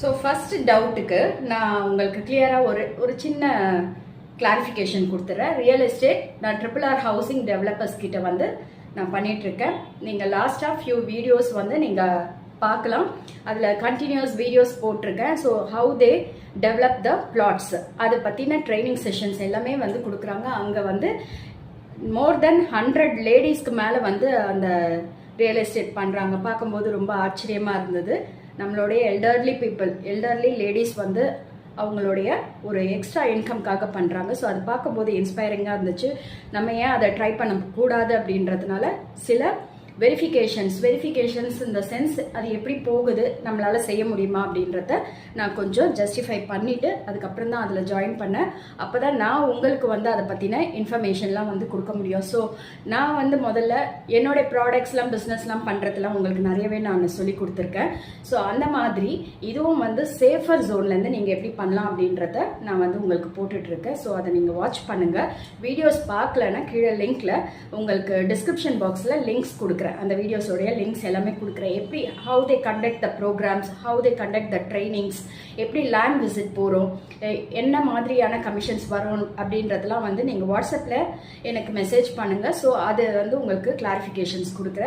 So first டவுட்டுக்கு நான் உங்களுக்கு கிளியராக ஒரு ஒரு சின்ன கிளாரிஃபிகேஷன் கொடுத்துறேன். ரியல் எஸ்டேட் நான் ட்ரிபிள் ஆர் ஹவுசிங் டெவலப்பர்ஸ் கிட்ட வந்து நான் பண்ணிகிட்ருக்கேன் நீங்கள் லாஸ்ட்டாக ஃபியூ வீடியோஸ் வந்து நீங்கள் பார்க்கலாம். அதில் கண்டினியூஸ் வீடியோஸ் போட்டிருக்கேன். So how they develop the flats அதை பற்றின ட்ரைனிங் செஷன்ஸ் எல்லாமே வந்து கொடுக்குறாங்க. அங்கே வந்து மோர் தென் ஹண்ட்ரட் லேடிஸ்க்கு மேலே வந்து அந்த ரியல் எஸ்டேட் பண்ணுறாங்க பார்க்கும்போது ரொம்ப ஆச்சரியமாக இருந்தது. நம்மளுடைய எல்டர்லி பீப்புள் எல்டர்லி லேடிஸ் வந்து அவங்களுடைய ஒரு எக்ஸ்ட்ரா இன்கம்காக பண்ணுறாங்க ஸோ அது பார்க்கும்போது இன்ஸ்பைரிங்காக இருந்துச்சு. நம்ம ஏன் அதை ட்ரை பண்ணக்கூடாது அப்படின்றதுனால சில வெரிஃபிகேஷன்ஸ் வெரிஃபிகேஷன்ஸ் இந்த சென்ஸ் அது எப்படி போகுது நம்மளால் செய்ய முடியுமா அப்படின்றத நான் கொஞ்சம் ஜஸ்டிஃபை பண்ணிவிட்டு அதுக்கப்புறம் தான் அதில் ஜாயின் பண்ணேன். அப்போ தான் நான் உங்களுக்கு வந்து அதை பற்றின இன்ஃபர்மேஷன்லாம் வந்து கொடுக்க முடியும். ஸோ நான் வந்து முதல்ல என்னுடைய ப்ராடக்ட்ஸ்லாம் பிஸ்னஸ்லாம் பண்ணுறதுலாம் உங்களுக்கு நிறையவே நான் சொல்லி கொடுத்துருக்கேன். ஸோ அந்த மாதிரி இதுவும் வந்து சேஃபர் ஜோன்லேருந்து நீங்கள் எப்படி பண்ணலாம் அப்படின்றத நான் வந்து உங்களுக்கு போட்டுட்ருக்கேன் ஸோ அதை நீங்கள் வாட்ச் பண்ணுங்கள் வீடியோஸ் பார்க்கலன்னா கீழே லிங்க்கில் உங்களுக்கு டிஸ்கிரிப்ஷன் பாக்ஸில் லிங்க்ஸ் கொடுக்குறேன். கொடுக்குறேன் அந்த வீடியோஸோடைய லிங்க்ஸ் எல்லாமே கொடுக்குறேன் எப்படி how they conduct the programs how they conduct the trainings எப்படி லேண்ட் விசிட் போகிறோம் என்ன மாதிரியான கமிஷன்ஸ் வரும் அப்படின்றதெல்லாம் வந்து நீங்கள் வாட்ஸ்அப்பில் எனக்கு மெசேஜ் பண்ணுங்கள் ஸோ அது வந்து உங்களுக்கு கிளாரிஃபிகேஷன்ஸ் கொடுக்குறேன்.